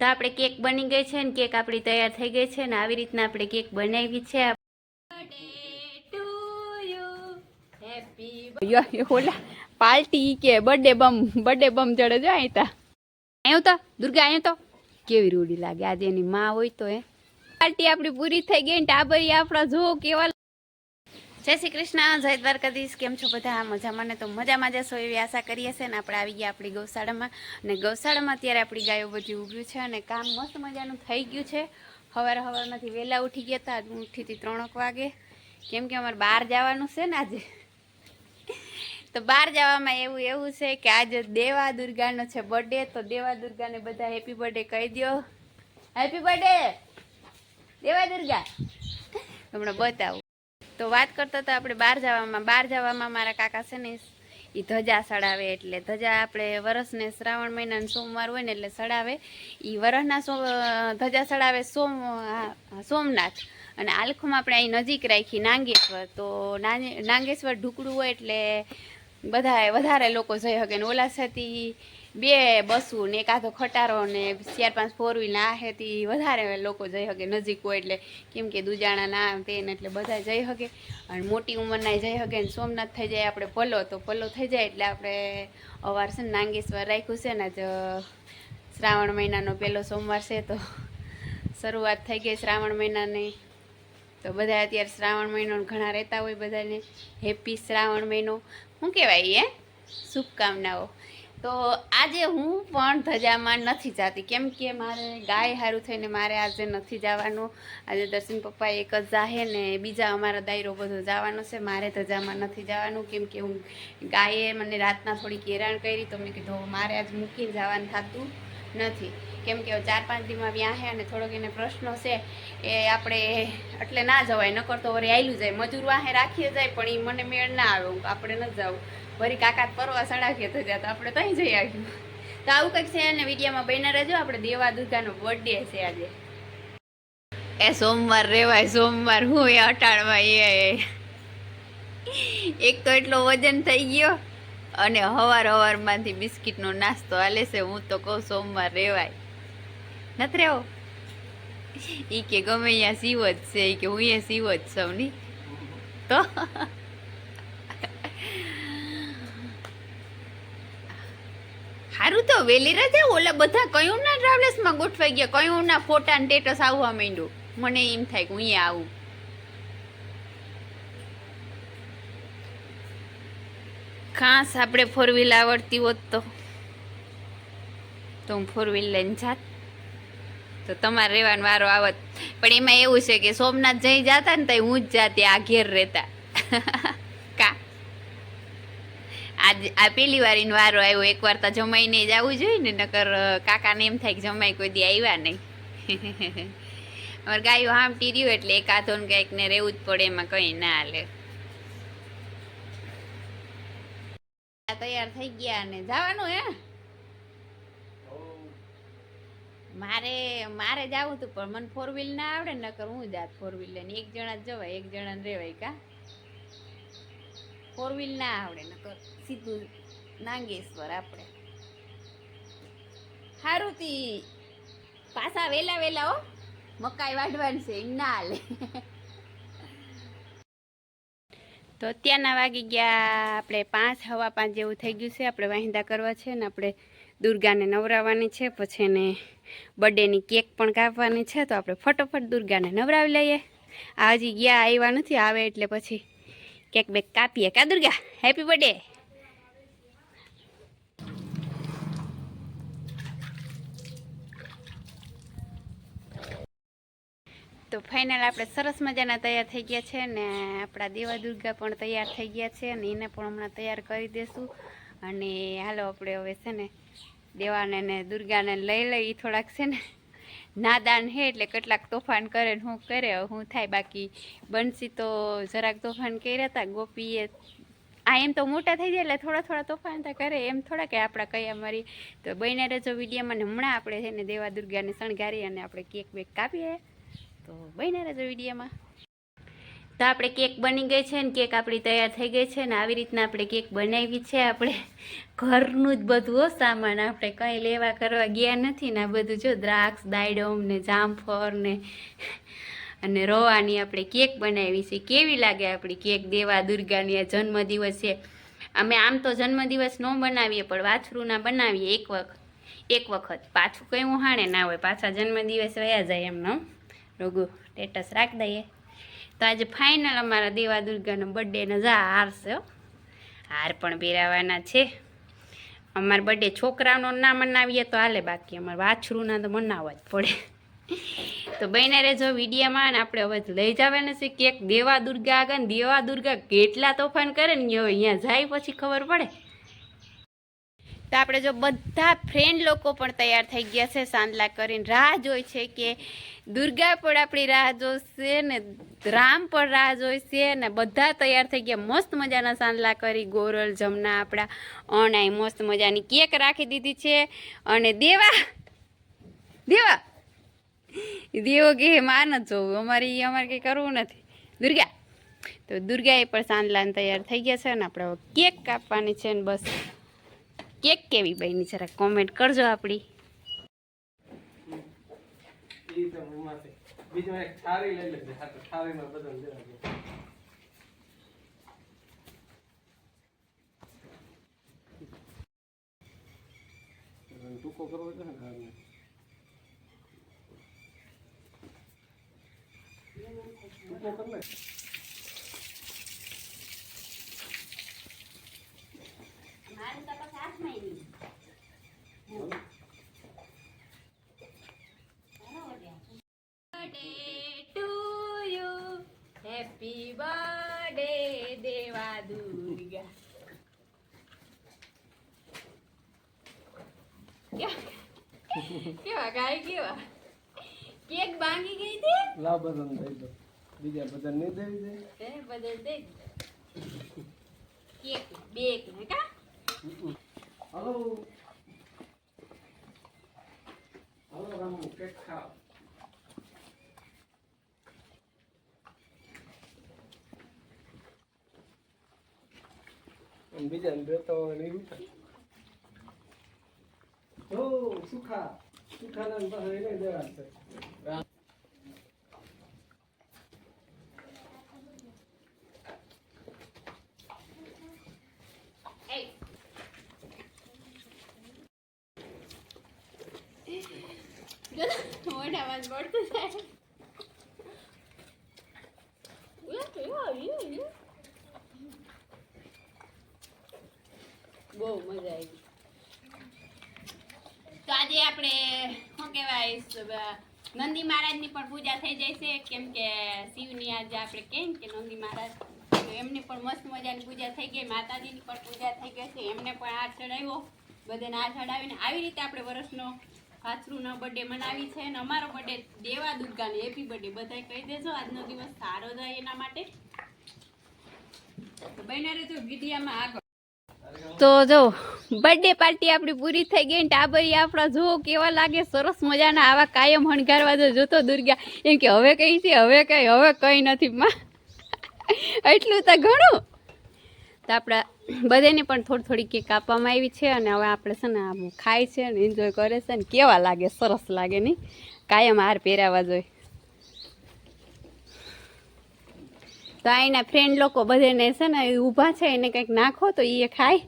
તો આપણે કેક બની ગઈ છે ને કેક આપણી તૈયાર થઈ ગઈ છે ને આવી રીતના આપણે કેક બનાવી છે. ઓલા પાર્ટી કે બર્થડે બમ બર્થડે બમ ચડે જો અહીં તા તો દુર્ગા અહીંયા તો. કેવી રૂડી લાગે? આજે એની માં હોય તો એ પાર્ટી આપણી પૂરી થઈ ગઈ ને ટાબરી આપણા જો કેવા જય શ્રી કૃષ્ણ, જય દ્વારકાધીશ. કેમ છો બધા? મજામાં ને? તો મજામાં જશો એવી આશા કરીએ છીએ ને આપણે આવી ગયા આપણી ગૌશાળામાં. અને ગૌશાળામાં અત્યારે આપણી ગાયો બધી ઉગ્યું છે અને કામ મસ્ત મજાનું થઈ ગયું છે. સવારે સવારમાંથી વહેલા ઉઠી ગયા હતા. હું ઉઠી હતી ત્રણક વાગે. કેમ કે અમારે બહાર જવાનું છે ને આજે. તો બહાર જવામાં એવું એવું છે કે આજે દેવા દુર્ગાનો છે બર્થડે તો દેવા દુર્ગાને બધા હેપી બર્થડે કહી દો હેપી બર્થડે દેવા દુર્ગા હમણાં બતાવું. તો વાત કરતા હતા આપણે બહાર જવામાં બહાર જવામાં મારા કાકા છે ને એ ધજા સડાવે એટલે ધજા આપણે વરસને શ્રાવણ મહિનાનો સોમવાર હોય ને એટલે સડાવે. એ વરસના સો, ધજા સડાવે સોમ સોમનાથ. અને આલખુમાં આપણે અહીં નજીક રાખી નાંગેશ્વર. તો નાંગેશ્વર ઢુકડું હોય એટલે બધા વધારે લોકો જઈ શકે ને ઓલા સાથી બે બસું ને એકાદો ખટારો ને ચાર પાંચ ફોર વ્હીલ હેથી વધારે લોકો જઈ શકે નજીક હોય એટલે કેમ કે દુજાણા ના તેને તે એટલે બધા જઈ શકે. અને મોટી ઉંમરના જઈ શકે ને સોમનાથ થઈ જાય આપણે પલ્લો તો પલ્લો થઈ જાય એટલે આપણે અવાર છે ને નાંગેશ્વર રાખ્યું છે ને જ શ્રાવણ મહિનાનો પહેલો સોમવાર છે તો શરૂઆત થઈ ગઈ શ્રાવણ મહિનાની. તો બધા અત્યારે શ્રાવણ મહિનો ઘણા રહેતા હોય બધાને. હેપી શ્રાવણ મહિનો. શું કહેવાય એ? શુભકામનાઓ. તો આજે હું પણ ધજામાં નથી જતી. કેમ કે મારે ગાય સારું થઈને મારે આજે નથી જવાનું. આજે દર્શન પપ્પા એક જ જાહે ને બીજા અમારા દાયરો બધો જવાનો છે. મારે ધજામાં નથી જવાનું. કેમ કે હું ગાયે મને રાતના થોડીક હેરાન કરી તો મેં કીધું મારે આજ મૂકીને જવાનું થતું. નથી. કેમ કે ચાર પાંચ દીમાં વ્યાહે અને થોડોક એને પ્રશ્નો છે એ આપણે એટલે ના જવાય, નકર તો વળી આયલું જાય. મજૂર વાહે રાખીએ જાય, પણ એ મને મેળ ના આવે. આપણે ન જવું વરી કાકા પરવા સડાવીએ તો જ્યાં તો આપણે ત્યાં જઈ આવ્યું તો આવું કંઈક છે અને વિડીયામાં બહેના રહેજો. આપણે દેવા દુર્ગાનો બર્થડે છે આજે. એ સોમવાર રેવાય, સોમવાર હું એ અટાળવા એ એક તો એટલો વજન થઈ ગયો. અને હવાર હવારમાંથી બિસ્કિટનો નાસ્તો હાલે છે, હું તો કહું સોમવાર રેવાય. નથી રહેવો એ કે ગમે અહીંયા સીવ જ છે એ કે હું અહીંયા સીવ જ સૌની તો? સારું તો, વેલી રજા, ઓલા બધા કયું ના ટ્રાવેલ્સમાં ગોઠવાઈ ગયા કયું ના ફોટા ને સ્ટેટસ આવવા માંડ્યું. મને એમ થાય કે હું અહીંયા આવું. ખાસ આપણે ફોર વ્હીલ આવડતી હોત તો. તો હું ફોર વ્હીલ લઈને જાત. તો તમારે રહેવાનો વારો આવત. પણ એમાં એવું છે કે સોમનાથ જઈ જતા ને ત્યાં હું જ જાતી આ ઘેર રહેતા. કા? આજ આ પેલી વાર વારો આવ્યો. એકવાર તો જમાઈને જ આવવું જોઈએ ને, નકર કાકાને એમ થાય કે જમાઈ કોઈ દી આવ્યા નહીં. અમારે ગાયો હામટી રહ્યું એટલે એકાદો ને કંઈક ને રહેવું જ પડે, એમાં કંઈ ના હાલે. તૈયાર થઈ ગયા ને જવાનું હે? મારે મારે જવું હતું, પણ મને ફોર વ્હીલ ના આવડે ને નકર હું જાત ફોર વ્હીલ લઈને? એક જણા જ જવાય, એક જણા ને રેવાય કા? ફોર વ્હીલ ના આવડે, નકર સીધું નાંગેશ્વર આપણે. સારું તી. પાછા વેલા વેલા હો. મકાઈ વાઢવાની છે ના હાલે. તો અત્યારના વાગી ગયા આપણે પાંચ, હવા પાંચ જેવું થઈ ગયું છે. આપણે વાહિંદા કરવા છે ને આપણે દુર્ગાને નવરાવવાની છે. પછી એને બર્થડેની કેક પણ કાપવાની છે. તો આપણે ફટોફટ દુર્ગાને નવરાવી લઈએ. આ હજી ગયા આવ્યા નથી. આવે એટલે પછી કેક બેક કાપીએ. કા દુર્ગા? હેપી બર્થડે તો ફાઇનલ આપણે સરસ મજાના તૈયાર થઈ ગયા છે ને આપણા દેવા દુર્ગા પણ તૈયાર થઈ ગયા છે અને એને પણ હમણાં તૈયાર કરી દેશું. અને હાલો આપણે હવે છે ને દેવાને ને દુર્ગાને લઈ લઈ થોડાક છે ને નાદાન હે એટલે કેટલાક તોફાન કરે ને હું કરે. હું થાય બાકી. બંસી તો જરાક તોફાન કર્યા હતા ગોપીએ આ એમ તો મોટા થઈ જાય એટલે થોડા થોડા તોફાન તો કરે. એમ થોડા કે આપણા કયા મારી તો બને રજો વિડીયોમાં ને હમણાં આપણે છે ને દેવા દુર્ગાને શણગારી અને આપણે કેક બેક કાપીએ. તો બને રહેજો વિડીયોમાં. તો આપણે કેક બની ગઈ છે ને કેક આપણી તૈયાર થઈ ગઈ છે ને આવી રીતના આપણે કેક બનાવી છે. આપણે ઘરનું જ બધું સામાન આપણે કંઈ લેવા કરવા ગયા નથી ને આ બધું જો દ્રાક્ષ દાયડમ ને જામફળ ને અને રવાની આપણે કેક બનાવી છે. કેવી લાગે આપણી કેક દેવા દુર્ગાની આ જન્મદિવસ છે? અમે આમ તો જન્મદિવસ ન બનાવીએ પણ વાછરુંના બનાવીએ એક વખત એક વખત. પાછું કંઈ ઉહાણે ના હોય. પાછા જન્મદિવસ વયા જાય એમનો રોગુ સ્ટેટસ રાખી દઈએ. તો આજે ફાઇનલ અમારા દેવા દુર્ગાનો બર્થડેનો જા હાર છે. હાર પણ પહેરાવાના છે. અમારા બર્થડે છોકરાનો ના મનાવીએ તો હાલે બાકી, અમારે વાછરુંના તો મનાવવા જ પડે. તો બહેને રહેજો વિડીયામાં અને આપણે હવે લઈ જવાના છે કેક દેવા દુર્ગા આગળ દેવા દુર્ગા કેટલા તોફાન કરે ને હવે અહીંયા જાય પછી ખબર પડે. તો આપણે જો બધા ફ્રેન્ડ લોકો પણ તૈયાર થઈ ગયા છે, સાંદલા કરીને. રાહ જોઈ છે કે દુર્ગા પણ આપણી રાહ જોશે ને રામ પણ રાહ જોઈશે ને બધા તૈયાર થઈ ગયા. મસ્ત મજાના સાંદલા કરી. ગોરલ, જમના, આપણા અણાય મસ્ત મજાની કેક રાખી દીધી છે. અને દેવા દેવા દેવો કે માન જ જોવું. અમારે એ અમારે કંઈ કરવું નથી. દુર્ગા, તો દુર્ગાએ પણ સાંદલાને તૈયાર થઈ ગયા છે ને આપણે કેક કાપવાની છે ને બસ. કેક કેવી બની જરા કોમેન્ટ કરજો આપણી ઈ તો એમાંથી. બીજું એક થાળી લઈ લેજે હા તો થાળીમાં બધાને દેવા દે. બધાને ટૂંકો કરવો છે ને ટૂંકો કરી લે. હેપી બર્થડે દેવા દુર્ગા કેવા ગાય કેવા? કેક ભાંગી ગઈ હતી લાવ બધાને દઈ દો. બીજા બધાને નહીં દેવી દે. હે બદલ દે. કેક બે ને કા? હલો. હલો રામુ કેક ખાવ અને બીજાને દેતો હોય ને એવું થાય. ઓ સુખા સુખાના પાસે મળતું દેવા છે એ મોઢામાં જ પડતું જાય ઉયા, ઉયા, ઉયા, ઉયા. બહુ મજા આવી તો આજે આપણે, શું કહેવાય નંદી મહારાજની પણ પૂજા થઈ જાય છે. કેમ કે શિવની આજે આપણે કેમ કે નંદી મહારાજ, એમની પણ મસ્ત મજાની પૂજા થઈ ગઈ, માતાજીની પણ પૂજા થઈ ગઈ છે. એમને પણ આ ચડાવ્યો બધાને આ ચડાવીને આવી રીતે આપણે વર્ષનો વાછરુંનો બર્થડે મનાવી છે. અને અમારો બર્થડે દેવા દુર્ગાને હેપી બર્થડે બધાએ કહી દેજો. આજનો દિવસ સારો જાય એના માટે. તો બન્યા રહેજો વિડીયામાં આગળ. તો જો બર્થડે પાર્ટી આપણી પૂરી થઈ ગઈ ને ટાબરી આપણા જો કેવા લાગે, સરસ મજાના આવા કાયમ હણગારવા જો જોતો દુર્ગા, એમ કે હવે કઈ છે, હવે કઈ હવે કઈ નથી, માં. એટલું તો ઘણું. તો આપણા બધાને પણ થોડી થોડી કેક આપવામાં આવી છે અને હવે આપણે છે ને આમ ખાય છે ને એન્જોય કરે છે ને કેવા લાગે, સરસ લાગે નહીં? કાયમ હાર પહેરાવા જોઈએ. તો અહીંના ફ્રેન્ડ લોકો બધાને છે ને ઊભા છે, એને કંઈક નાખો તો એ ખાય.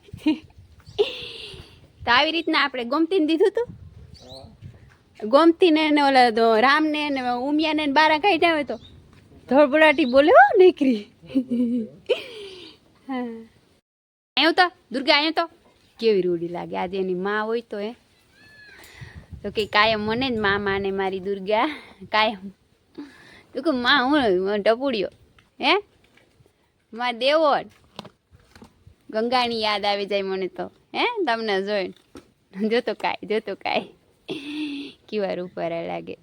તો આવી રીતના આપણે ગોમતીને દીધું હતું ગોમતીને ને ઓલા રામને ને ઉમિયાને બારા કાઢ્યા હોય તો? ધોળબડાટી બોલે હો નીકળી. હા. તો, દુર્ગા આવ્યો તો. કેવી રૂડી લાગે. આજે એની માં હોય તો એ તો કે કાયમ મને જ મા માને મારી દુર્ગા, કાયમ. તો કે માં હું ટપુડ્યો. હે? માં દેવો ગંગાની યાદ આવી જાય મને તો. હે? તમને જોઈને જોતો કાંઈ જોતો કાંઈ કેવા રૂપારા લાગે.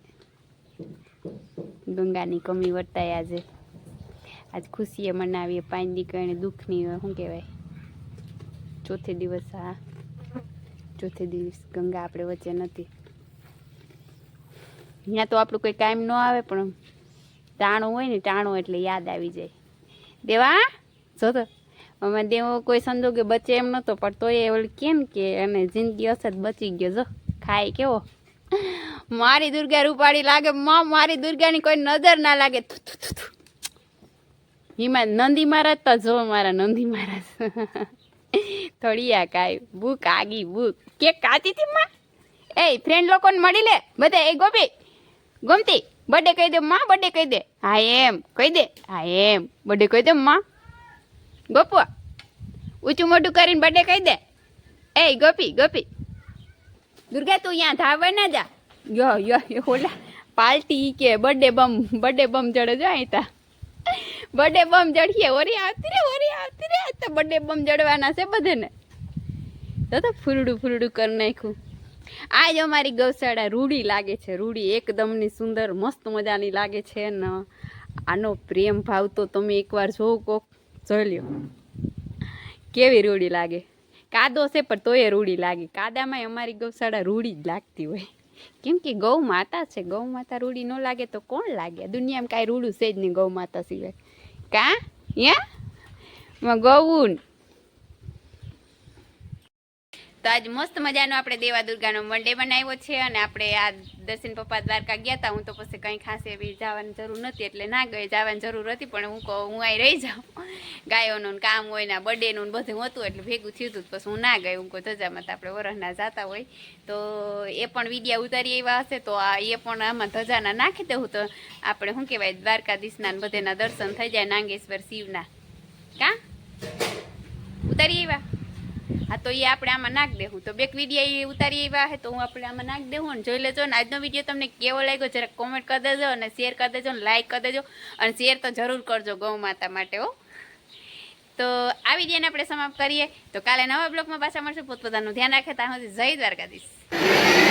ગંગાની કમી વર્તાય આજે. આજ ખુશીએ મનાવીએ પાંચ દીકરીને દુઃખની, શું કહેવાય? ચોથે દિવસ, હા. ચોથે દિવસ ગંગા આપણે વચ્ચે નથી. ત્યાં તો આપણું કોઈ કામ ન આવે, પણ ટાણું હોય ને ટાણું એટલે યાદ આવી જાય. દેવા, જો તો. અમે દેવો કોઈ સંજોગે બચે એમ નતો, પણ તોય એ કેમ કે અને જિંદગી હશે બચી ગયો, જો. ખાય કેવો? મારી દુર્ગા રૂપાળી લાગે, માં મારી દુર્ગાની કોઈ નજર ના લાગે. હિમા. નંદી મહારાજ તો જો મારા નંદી મહારાજ. થોડી આ કાય ભૂખ આગી ભૂખ. કે કાચી હતી માં? એ ફ્રેન્ડ લોકોને મળી લે, બધા. એ ગોપી, ગમતી બર્થડે કહી દે. માં બર્થડે કહી દે. હા, એમ, કહી દે. હા, એમ બર્થડે કહી દે. માં ગોપવા ઊંચું મોઢું કરીને બર્થડે કહી દે. એ ગોપી ગોપી. દુર્ગા, તું અહીંયા ધાવે ના જા. યો યો યો, ઓલા પાર્ટી કે બર્થડે બમ બર્થડે બમ ચડે જો અહીં તા. બર્થડે બમ ચડીએ, ઓરી આવતી રે, ઓરી આવતી રે. તો બર્થડે બમ ચડવાના છે બધાને. તો તો ફૂરડું ફૂરડું કરી નાખ્યું. આજ અમારી ગૌશાળા રૂડી લાગે છે રૂડી એકદમની સુંદર, મસ્ત મજાની લાગે છે ને. આનો પ્રેમ ભાવ તો તમે એકવાર જોવો કોક. જોઈ લ્યો. કેવી રૂડી લાગે? કાદો છે પણ તોય રૂડી લાગે. કાદામાં અમારી ગૌશાળા રૂડી જ લાગતી હોય. કેમ કે ગૌ માતા છે. ગૌ માતા રૂડી ન લાગે તો કોણ લાગે? દુનિયામાં કાંઈ રૂડું છે જ નહીં ગૌ માતા સિવાય. કા? યા? ગૌન તો આજ મસ્ત મજાનો આપણે દેવા દુર્ગાનો મંડે બનાવ્યો છે અને આપણે આ દર્શન પપ્પા દ્વારકા ગયા હતા હું તો પછી કંઈ ખાસ એવી જવાની જરૂર નથી એટલે ના ગઈ, જવાની જરૂર હતી, પણ હું કહું, હું અહીં રહી જાઉં. ગાયોનું કામ હોય ને બર્થડેનું બધું હતું, એટલે ભેગું થયું હતું પછી હું ના ગઈ, હું કહું ધજામાં તો આપણે વરસના જતા હોય. તો એ પણ વિડીયા ઉતારી એવા હશે, તો આ એ પણ આમાં ધજાના નાખી દઉં તો આપણે શું કહેવાય, દ્વારકાધીશના બધેના દર્શન થઈ જાય, નાગેશ્વર શિવના. કા? ઉતારી એવા હા, તો એ આપણે આમાં નાખ દેવું તો બેક વિડીયા એ ઉતારી આવ્યા હે, તો હું આપણે આમાં નાખ દેવું ને જોઈ લેજો. ને આજનો વીડિયો તમને કેવો લાગ્યો જરા કોમેન્ટ કરી દેજો અને શેર કરી દેજો ને લાઈક કરી દેજો. અને શેર તો જરૂર કરજો ગૌ માતા માટે, હો. તો આ વિડીયોને આપણે સમાપ્ત કરીએ. તો કાલે નવા બ્લોગમાં પાછા મળશું. પોતપોતાનું ધ્યાન રાખે ત્યાં સુધી જય દ્વારકાધીશ.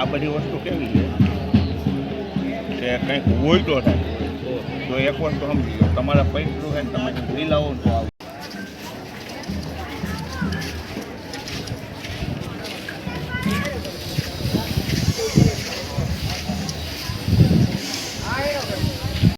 આ બધી વસ્તુ કેવી છે? કે કંઈક હોય તો થાય. તો એક વસ્તુ સમજી લો, તમારા પૈસું ને તમે લીલાવો ને તો